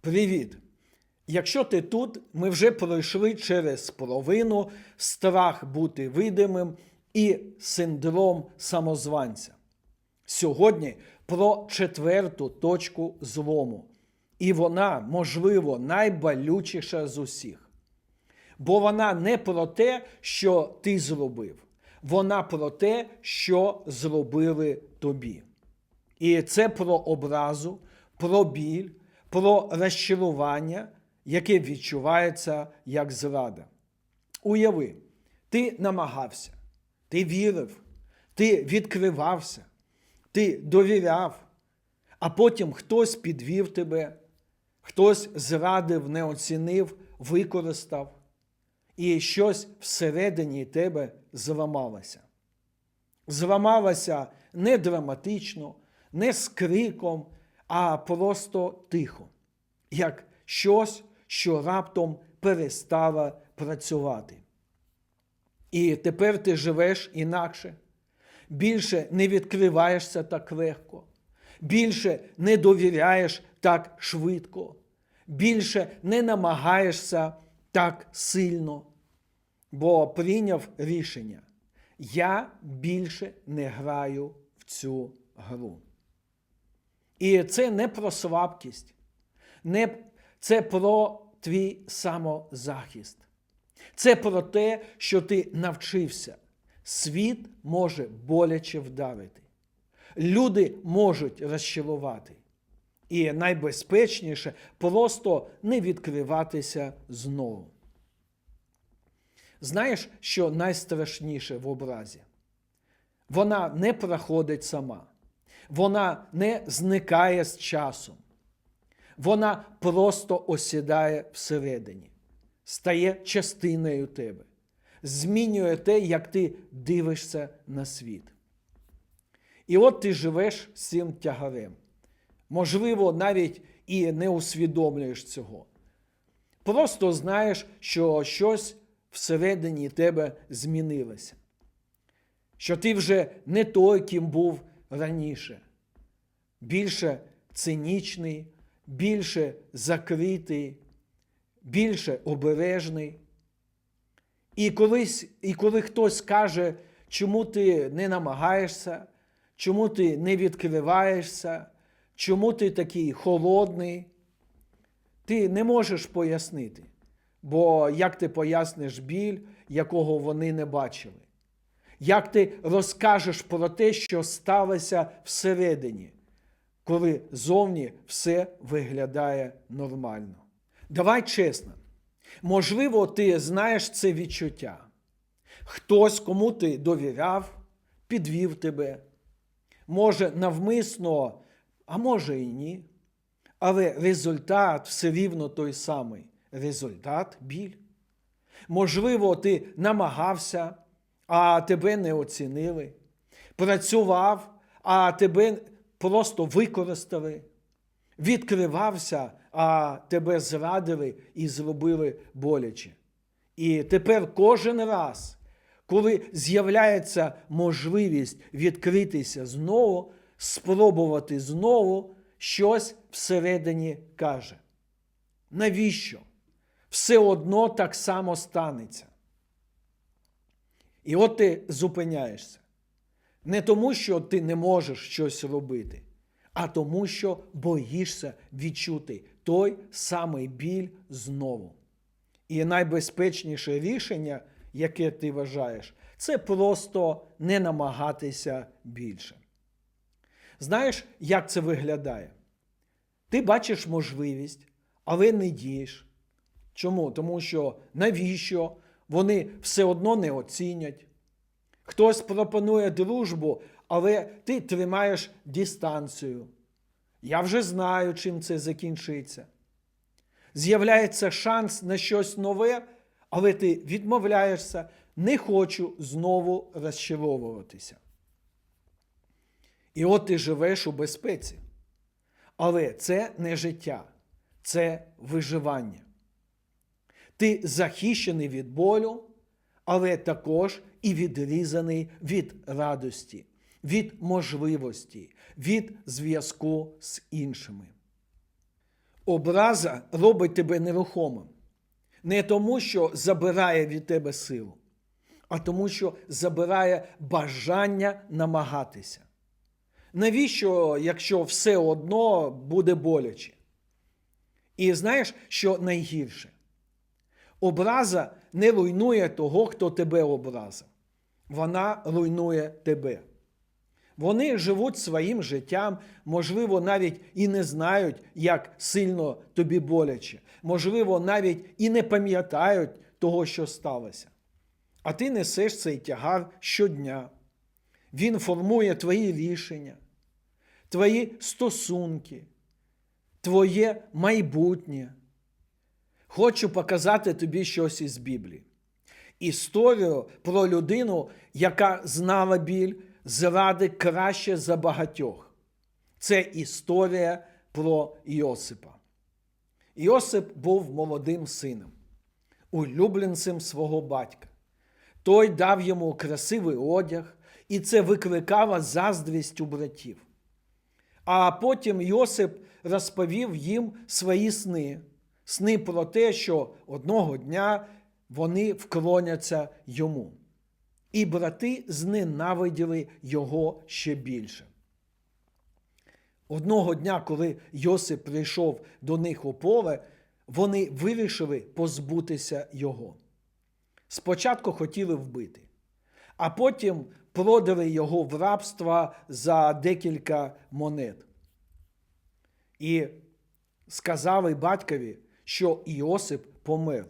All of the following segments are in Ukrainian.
Привіт! Якщо ти тут, ми вже пройшли через половину страх бути видимим і синдром самозванця. Сьогодні про четверту точку злому. І вона, можливо, найболючіша з усіх. Бо вона не про те, що ти зробив, вона про те, що зробили тобі. І це про образу, про біль, про розчарування, яке відчувається як зрада. Уяви, ти намагався, ти вірив, ти відкривався, ти довіряв, а потім хтось підвів тебе, хтось зрадив, не оцінив, використав, і щось всередині тебе зламалося. Зламалося не драматично, не з криком, а просто тихо, як щось, що раптом перестало працювати. І тепер ти живеш інакше, більше не відкриваєшся так легко, більше не довіряєш так швидко, більше не намагаєшся так сильно, бо прийняв рішення. Я більше не граю в цю гру. І це не про слабкість, не, це про твій самозахист. Це про те, що ти навчився. Світ може боляче вдарити. Люди можуть розчарувати. І найбезпечніше просто не відкриватися знову. Знаєш, що найстрашніше в образі? Вона не проходить сама, вона не зникає з часом. Вона просто осідає всередині, стає частиною тебе, змінює те, як ти дивишся на світ. І от ти живеш цим тягарем. Можливо, навіть і не усвідомлюєш цього. Просто знаєш, що щось всередині тебе змінилося. Що ти вже не той, ким був раніше, більше цинічний, більше закритий, більше обережний. І, колись, і коли хтось каже, чому ти не намагаєшся, чому ти не відкриваєшся, чому ти такий холодний, ти не можеш пояснити. Бо як ти поясниш біль, якого вони не бачили? Як ти розкажеш про те, що сталося всередині, коли зовні все виглядає нормально? Давай чесно. Можливо, ти знаєш це відчуття. Хтось, кому ти довіряв, підвів тебе. Може, навмисно, а може і ні. Але результат все рівно той самий. Результат біль. Можливо, ти намагався, а тебе не оцінили. Працював, а тебе просто використали. Відкривався, а тебе зрадили і зробили боляче. І тепер кожен раз, коли з'являється можливість відкритися знову, спробувати знову, щось всередині каже. Навіщо? Все одно так само станеться. І от ти зупиняєшся. Не тому, що ти не можеш щось робити, а тому, що боїшся відчути той самий біль знову. І найбезпечніше рішення, яке ти вважаєш, це просто не намагатися більше. Знаєш, як це виглядає? Ти бачиш можливість, але не дієш. Чому? Тому що навіщо? Вони все одно не оцінять. Хтось пропонує дружбу, але ти тримаєш дистанцію. Я вже знаю, чим це закінчиться. З'являється шанс на щось нове, але ти відмовляєшся, не хочу знову розчаровуватися. І от ти живеш у безпеці. Але це не життя, це виживання. Ти захищений від болю, але також і відрізаний від радості, від можливості, від зв'язку з іншими. Образа робить тебе нерухомим. Не тому, що забирає від тебе силу, а тому, що забирає бажання намагатися. Навіщо, якщо все одно буде боляче? І знаєш, що найгірше? Образа не руйнує того, хто тебе образив. Вона руйнує тебе. Вони живуть своїм життям, можливо, навіть і не знають, як сильно тобі боляче. Можливо, навіть і не пам'ятають того, що сталося. А ти несеш цей тягар щодня. Він формує твої рішення, твої стосунки, твоє майбутнє. Хочу показати тобі щось із Біблії. Історію про людину, яка знала біль зради краще за багатьох. Це історія про Йосипа. Йосип був молодим сином, улюбленцем свого батька. Той дав йому красивий одяг, і це викликало заздрість у братів. А потім Йосип розповів їм свої сни, сни про те, що одного дня вони вклоняться йому. І брати зненавиділи його ще більше. Одного дня, коли Йосип прийшов до них у поле, вони вирішили позбутися його. Спочатку хотіли вбити, а потім продали його в рабство за декілька монет. І сказали батькові, що Іосип помер,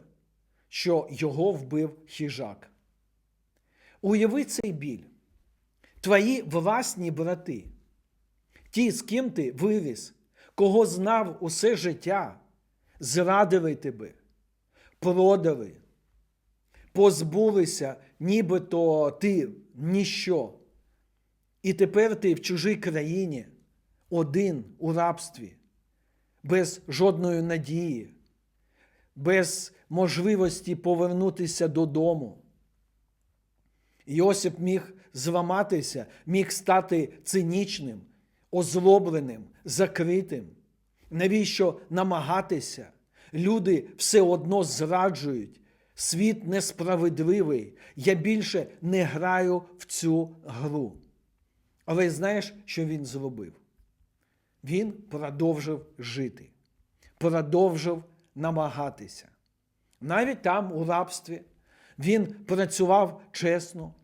що його вбив хижак. Уяви цей біль. Твої власні брати, ті, з ким ти виріс, кого знав усе життя, зрадили тебе, продали, позбулися, нібито ти ніщо. І тепер ти в чужій країні, один у рабстві, без жодної надії, без можливості повернутися додому. Йосип міг зламатися, міг стати цинічним, озлобленим, закритим. Навіщо намагатися? Люди все одно зраджують. Світ несправедливий. Я більше не граю в цю гру. Але знаєш, що він зробив? Він продовжив жити, продовжив намагатися. Навіть там, у рабстві, він працював чесно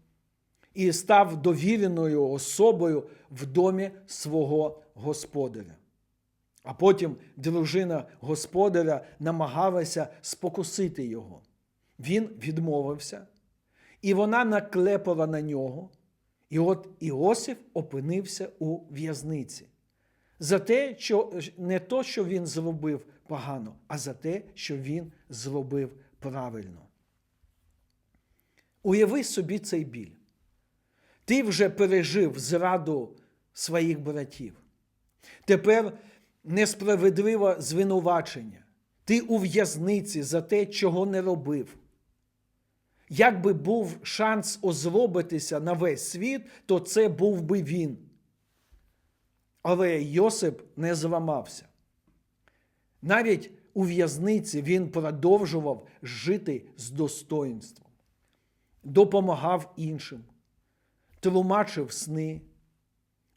і став довіреною особою в домі свого господаря. А потім дружина господаря намагалася спокусити його. Він відмовився, і вона наклепала на нього. І от Іосиф опинився у в'язниці. За те, що не то, що він зробив погано, а за те, що він зробив правильно. Уяви собі цей біль. Ти вже пережив зраду своїх братів. Тепер несправедливе звинувачення. Ти у в'язниці за те, чого не робив. Якби був шанс озлобитися на весь світ, то це був би він. Але Йосип не зламався. Навіть у в'язниці він продовжував жити з достоинством, допомагав іншим, тлумачив сни.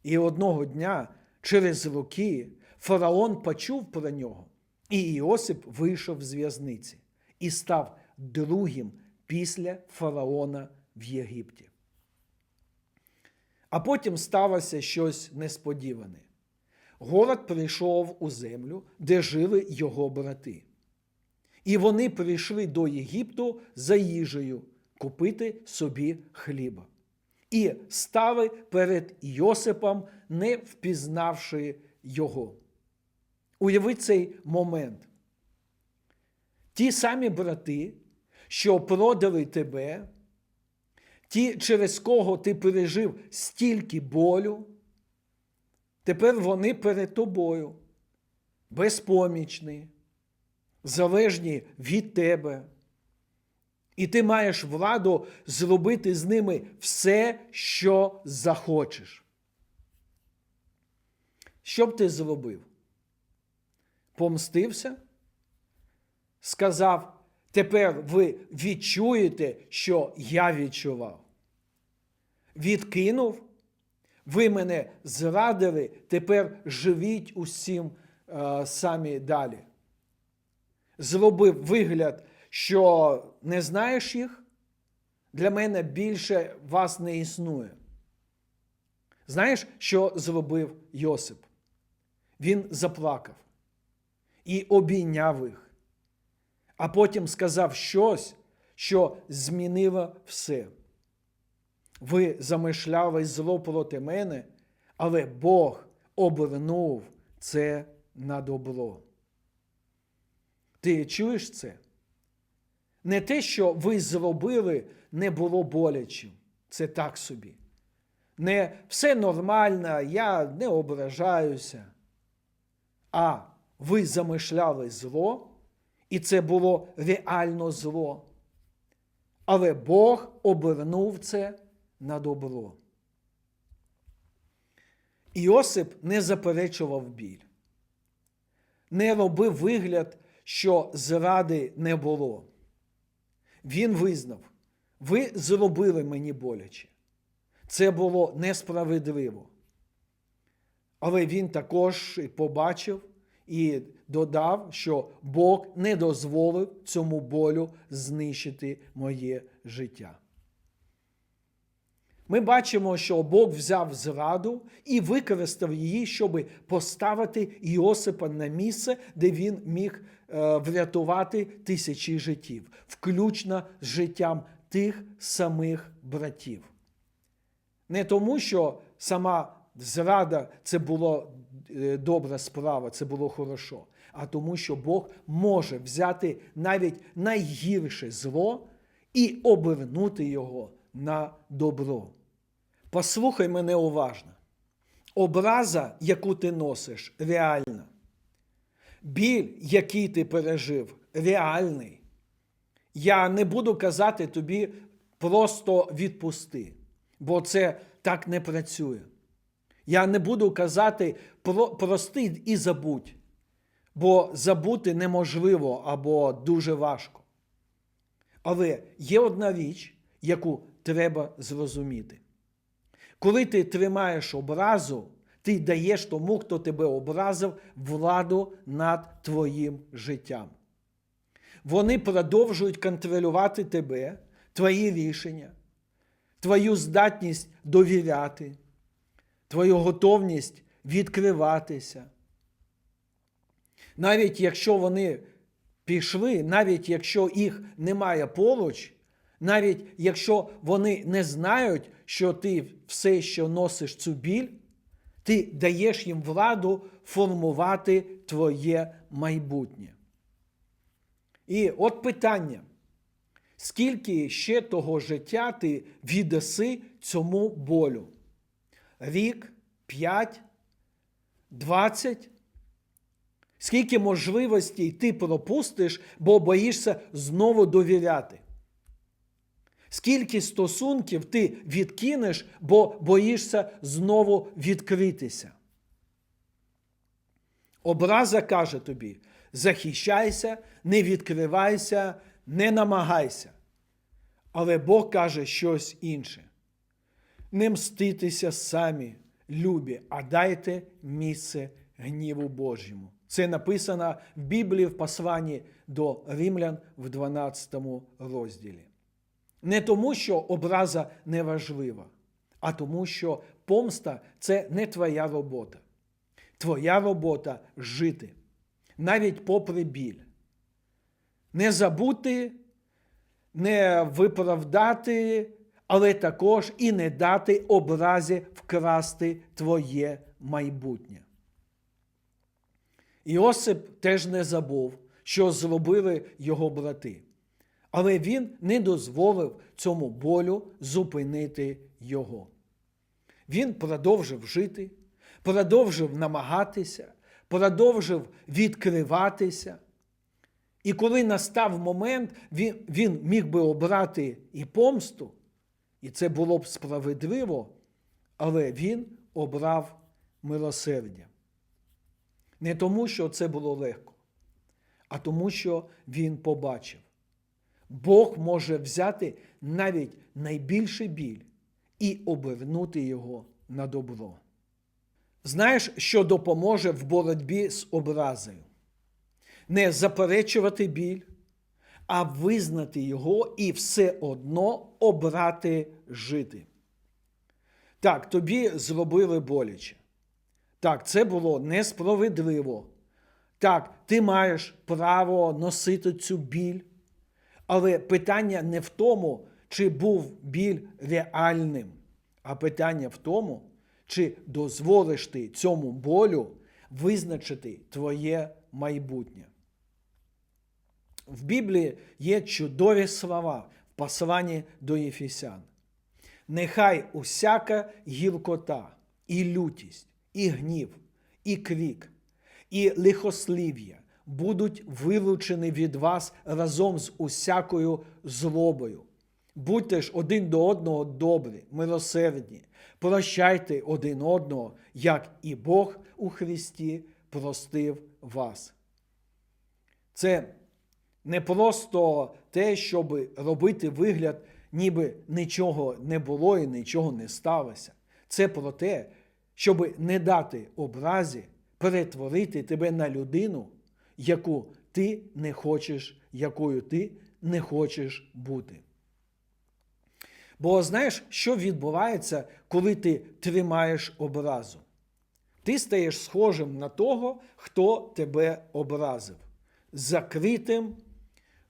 І одного дня через роки фараон почув про нього, і Іосип вийшов з в'язниці і став другим після фараона в Єгипті. А потім сталося щось несподіване. Город прийшов у землю, де жили його брати. І вони прийшли до Єгипту за їжею купити собі хліба. І стали перед Йосипом, не впізнавши його. Уяви цей момент. Ті самі брати, що продали тебе, ті, через кого ти пережив стільки болю, тепер вони перед тобою, безпомічні, залежні від тебе. І ти маєш владу зробити з ними все, що захочеш. Що б ти зробив? помстився, сказав, тепер ви відчуєте, що я відчував. Відкинув, ви мене зрадили, тепер живіть усім е, самі далі. Зробив вигляд, що не знаєш їх, для мене більше вас не існує. Знаєш, що зробив Йосип? Він заплакав і обійняв їх, а потім сказав щось, що змінило все. Ви замишляли зло проти мене, але Бог обернув це на добро. Ти чуєш це? Не те, що ви зробили, не було болячим. Це так собі. Не все нормально, я не ображаюся. А ви замишляли зло, і це було реально зло. Але Бог обернув це на добро. Іосип не заперечував біль, не робив вигляд, що зради не було. Він визнав, ви зробили мені боляче. Це було несправедливо. Але він також побачив і додав, що Бог не дозволив цьому болю знищити моє життя. Ми бачимо, що Бог взяв зраду і використав її, щоб поставити Іосипа на місце, де він міг е, врятувати тисячі життів, включно з життям тих самих братів. Не тому, що сама зрада це була е, добра справа, це було хорошо, а тому, що Бог може взяти навіть найгірше зло і обернути його на добро. Послухай мене уважно. Образа, яку ти носиш, реальна. Біль, який ти пережив, реальний. Я не буду казати тобі просто відпусти, бо це так не працює. Я не буду казати про, прости і забудь, бо забути неможливо або дуже важко. Але є одна річ, яку треба зрозуміти. Коли ти тримаєш образу, ти даєш тому, хто тебе образив, владу над твоїм життям. Вони продовжують контролювати тебе, твої рішення, твою здатність довіряти, твою готовність відкриватися. Навіть якщо вони пішли, навіть якщо їх немає поруч, навіть якщо вони не знають, що ти все ще носиш цю біль, ти даєш їм владу формувати твоє майбутнє. І от питання: скільки ще того життя ти віддаси цьому болю? Рік, п'ять, двадцять? Скільки можливостей ти пропустиш, бо боїшся знову довіряти? Скільки стосунків ти відкинеш, бо боїшся знову відкритися? Образа каже тобі: захищайся, не відкривайся, не намагайся. Але Бог каже щось інше. Не мститися самі, любі, а дайте місце гніву Божому. Це написано в Біблії в посланні до Римлян в 12 розділі. Не тому, що образа не важлива, а тому, що помста це не твоя робота. Твоя робота жити, навіть попри біль. Не забути, не виправдати, але також і не дати образі вкрасти твоє майбутнє. Іосип теж не забув, що зробили його брати. Але він не дозволив цьому болю зупинити його. Він продовжив жити, продовжив намагатися, продовжив відкриватися. І коли настав момент, він, він міг би обрати і помсту, і це було б справедливо, але він обрав милосердя. Не тому, що це було легко, а тому, що він побачив. Бог може взяти навіть найбільший біль і обернути його на добро. Знаєш, що допоможе в боротьбі з образою? Не заперечувати біль, а визнати його і все одно обрати жити. Так, тобі зробили боляче. Так, це було несправедливо. Так, ти маєш право носити цю біль. Але питання не в тому, чи був біль реальним, а питання в тому, чи дозволиш ти цьому болю визначити твоє майбутнє. В Біблії є чудові слова в посланні до Єфесян. Нехай усяка гіркота, і лютість, і гнів, і крік, і лихослів'я будуть вилучені від вас разом з усякою злобою. Будьте ж один до одного добрі, милосердні, прощайте один одного, як і Бог у Христі простив вас. Це не просто те, щоб робити вигляд, ніби нічого не було і нічого не сталося. Це про те, щоб не дати образі перетворити тебе на людину, яку ти не хочеш, якою ти не хочеш бути. Бо знаєш, що відбувається, коли ти тримаєш образу? Ти стаєш схожим на того, хто тебе образив. Закритим,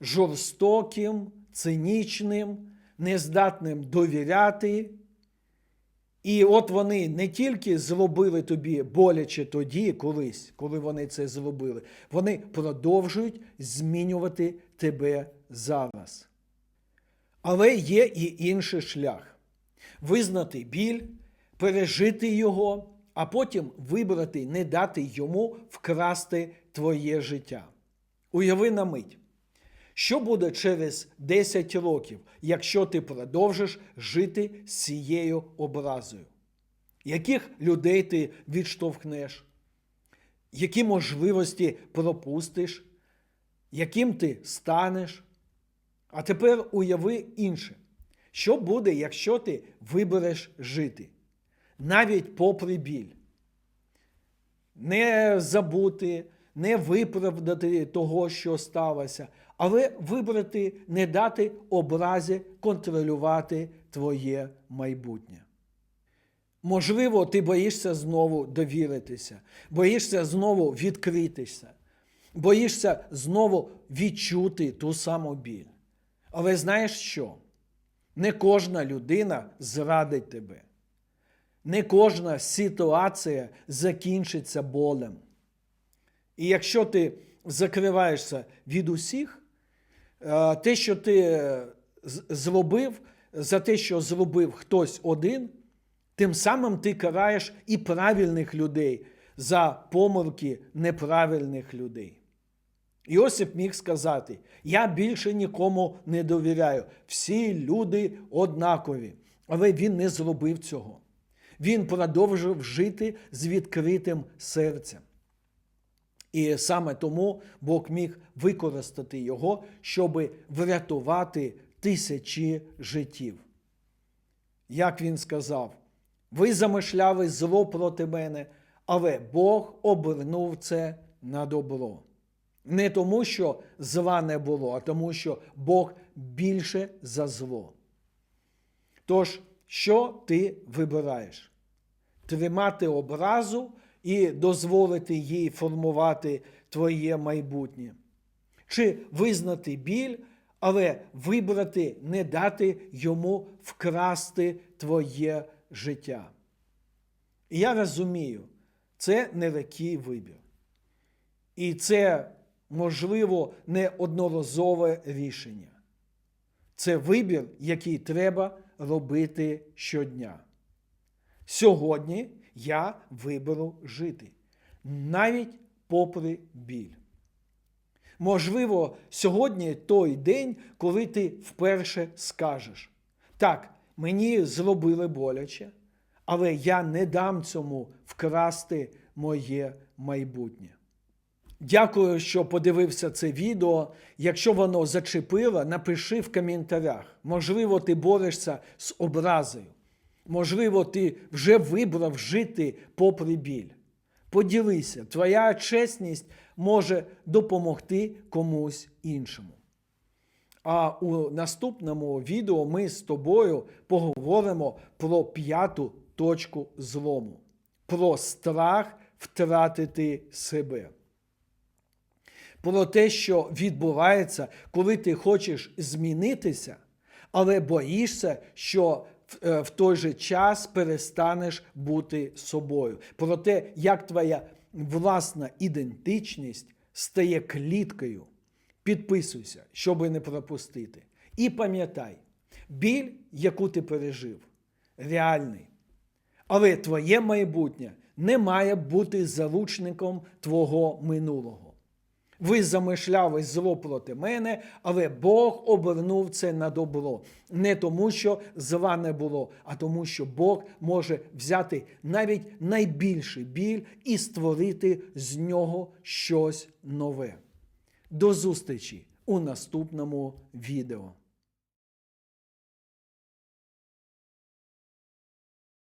жорстоким, цинічним, нездатним довіряти. І от вони не тільки зробили тобі боляче тоді, колись, коли вони це зробили, вони продовжують змінювати тебе зараз. Але є і інший шлях визнати біль, пережити його, а потім вибрати, не дати йому вкрасти твоє життя. Уяви на мить, що буде через 10 років, якщо ти продовжиш жити з цією образою? Яких людей ти відштовхнеш? Які можливості пропустиш? Яким ти станеш? А тепер уяви інше. Що буде, якщо ти вибереш жити? Навіть попри біль. Не забути, не виправдати того, що сталося, але вибрати, не дати образі контролювати твоє майбутнє. Можливо, ти боїшся знову довіритися, боїшся знову відкритися, боїшся знову відчути ту саму біль. Але знаєш що? Не кожна людина зрадить тебе. Не кожна ситуація закінчиться болем. І якщо ти закриваєшся від усіх, те, що ти зробив, за те, що зробив хтось один, тим самим ти караєш і правильних людей за помилки неправильних людей. Іосип міг сказати: Я більше нікому не довіряю. Всі люди однакові. Але він не зробив цього. Він продовжив жити з відкритим серцем. І саме тому Бог міг використати його, щоб врятувати тисячі життів. Як він сказав, ви замишляли зло проти мене, але Бог обернув це на добро. Не тому, що зла не було, а тому, що Бог більше за зло. Тож, що ти вибираєш? Тримати образу і дозволити їй формувати твоє майбутнє? Чи визнати біль, але вибрати, не дати йому вкрасти твоє життя? І я розумію, це нелегкий вибір. І це можливо, не одноразове рішення. Це вибір, який треба робити щодня. Сьогодні я виберу жити, навіть попри біль. Можливо, сьогодні той день, коли ти вперше скажеш: так, мені зробили боляче, але я не дам цьому вкрасти моє майбутнє. Дякую, що подивився це відео. Якщо воно зачепило, напиши в коментарях. Можливо, ти борешся з образою. Можливо, ти вже вибрав жити попри біль. Поділися, твоя чесність може допомогти комусь іншому. А у наступному відео ми з тобою поговоримо про п'яту точку злому, про страх втратити себе. Про те, що відбувається, коли ти хочеш змінитися, але боїшся, що в, е, той же час перестанеш бути собою. Про те, як твоя власна ідентичність стає кліткою. Підписуйся, щоби не пропустити. І пам'ятай, біль, яку ти пережив, реальний. Але твоє майбутнє не має бути заручником твого минулого. Ви замишляли зло проти мене, але Бог обернув це на добро. Не тому, що зла не було, а тому, що Бог може взяти навіть найбільший біль і створити з нього щось нове. До зустрічі у наступному відео.